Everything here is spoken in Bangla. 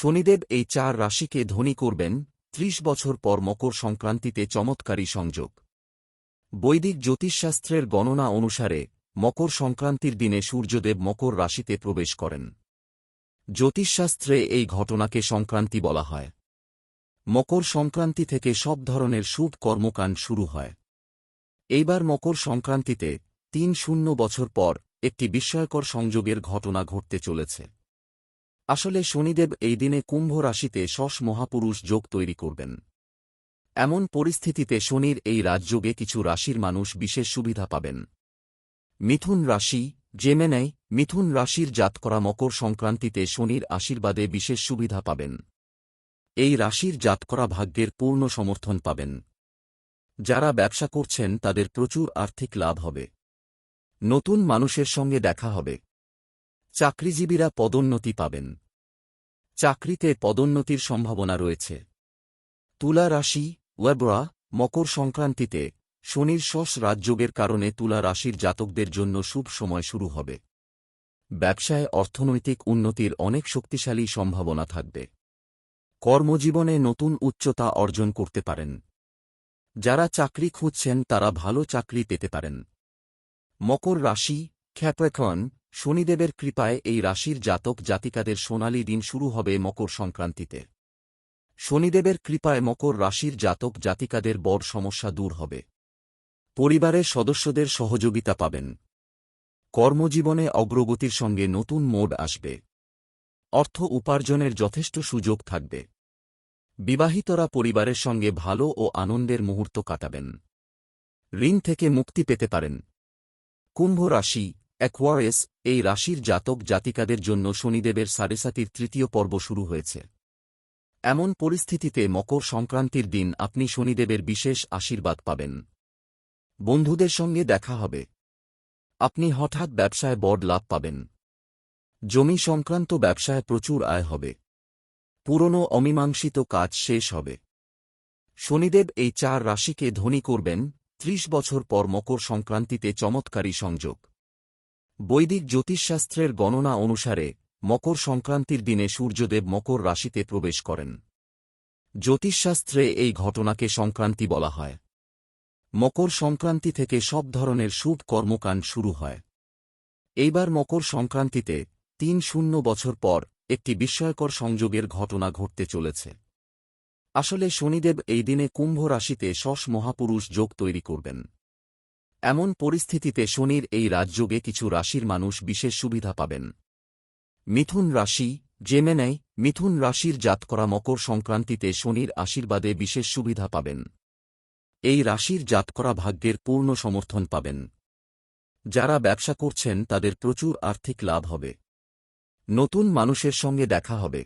শনিদেব এই চার রাশিকে ধনী করবেন, ত্রিশ বছর পর মকর সংক্রান্তিতে চমৎকারী সংযোগ। বৈদিক জ্যোতিষশাস্ত্রের গণনা অনুসারে, মকর সংক্রান্তির দিনে সূর্যদেব মকর রাশিতে প্রবেশ করেন। জ্যোতিষশাস্ত্রে এই ঘটনাকে সংক্রান্তি বলা হয়। মকর সংক্রান্তি থেকে সব ধরনের শুভ কর্মকাণ্ড শুরু হয়। এইবার মকর সংক্রান্তিতে তিন শূন্য বছর পর একটি বিস্ময়কর সংযোগের ঘটনা ঘটতে চলেছে। আসলে শনিদেব এই দিনে কুম্ভ রাশিতে শশ মহাপুরুষ যোগ তৈরি করবেন। এমন পরিস্থিতিতে শনির এই রাজযোগে কিছু রাশির মানুষ বিশেষ সুবিধা পাবেন। মিথুন রাশি, জেমেনাই, মিথুন রাশির জাত করা মকর সংক্রান্তিতে শনির আশীর্বাদে বিশেষ সুবিধা পাবেন। এই রাশির জাত করা ভাগ্যের পূর্ণ সমর্থন পাবেন। যারা ব্যবসা করছেন তাদের প্রচুর আর্থিক লাভ হবে। নতুন মানুষের সঙ্গে দেখা হবে। চাকরিজীবীরা পদোন্নতি পাবেন। চাকরিতে পদোন্নতির সম্ভাবনা রয়েছে। তুলা রাশি, ওয়েবরা, মকর সংক্রান্তিতে শনির শস রাজযোগের কারণে তুলা রাশির জাতকদের জন্য শুভ সময় শুরু হবে। ব্যবসায় অর্থনৈতিক উন্নতির অনেক শক্তিশালী সম্ভাবনা থাকবে। কর্মজীবনে নতুন উচ্চতা অর্জন করতে পারেন। যারা চাকরি খুঁজছেন তারা ভালো চাকরি পেতে পারেন। মকর রাশি খ্যাপ্রেখন শনিদেবের কৃপায় এই রাশির জাতক জাতিকাদের সোনালী দিন শুরু হবে মকর সংক্রান্তিতে। শনিদেবের কৃপায় মকর রাশির জাতক জাতিকাদের বড় সমস্যা দূর হবে। পরিবারের সদস্যদের সহযোগিতা পাবেন। কর্মজীবনে অগ্রগতির সঙ্গে নতুন মোড আসবে। অর্থ উপার্জনের যথেষ্ট সুযোগ থাকবে। বিবাহিতরা পরিবারের সঙ্গে ভালো ও আনন্দের মুহূর্ত কাটাবেন। ঋণ থেকে মুক্তি পেতে পারেন। কুম্ভ রাশি অ্যাকোয়ারেস এই রাশির জাতক জাতিকাদের জন্য শনিদেবের সারেসাতির তৃতীয় পর্ব শুরু হয়েছে। এমন পরিস্থিতিতে মকর সংক্রান্তির দিন আপনি শনিদেবের বিশেষ আশীর্বাদ পাবেন। বন্ধুদের সঙ্গে দেখা হবে। আপনি হঠাৎ ব্যবসায় বড় লাভ পাবেন। জমি সংক্রান্ত ব্যবসায় প্রচুর আয় হবে। পুরনো অমীমাংসিত কাজ শেষ হবে। শনিদেব এই চার রাশিকে ধনী করবেন, ত্রিশ বছর পর মকর সংক্রান্তিতে চমৎকারী সংযোগ। বৈদিক জ্যোতিষশাস্ত্রের গণনা অনুসারে, মকর সংক্রান্তির দিনে সূর্যদেব মকর রাশিতে প্রবেশ করেন। জ্যোতিষশাস্ত্রে এই ঘটনাকে সংক্রান্তি বলা হয়। মকর সংক্রান্তি থেকে সব ধরনের শুভ কর্মকাণ্ড শুরু হয়। এইবার মকর সংক্রান্তিতে তিন শূন্য বছর পর একটি বিস্ময়কর সংযোগের ঘটনা ঘটতে চলেছে। আসলে শনিদেব এই দিনে কুম্ভ রাশিতে শশ মহাপুরুষ যোগ তৈরি করবেন। এমন পরিস্থিতিতে শনির এই রাজযোগে কিছু রাশির মানুষ বিশেষ সুবিধা পাবেন। মিথুন রাশি, জেমেনাই, মিথুন রাশির জাত করা মকর সংক্রান্তিতে শনির আশীর্বাদে বিশেষ সুবিধা পাবেন। এই রাশির জাত করা ভাগ্যের পূর্ণ সমর্থন পাবেন। যারা ব্যবসা করছেন তাদের প্রচুর আর্থিক লাভ হবে। নতুন মানুষের সঙ্গে দেখা হবে।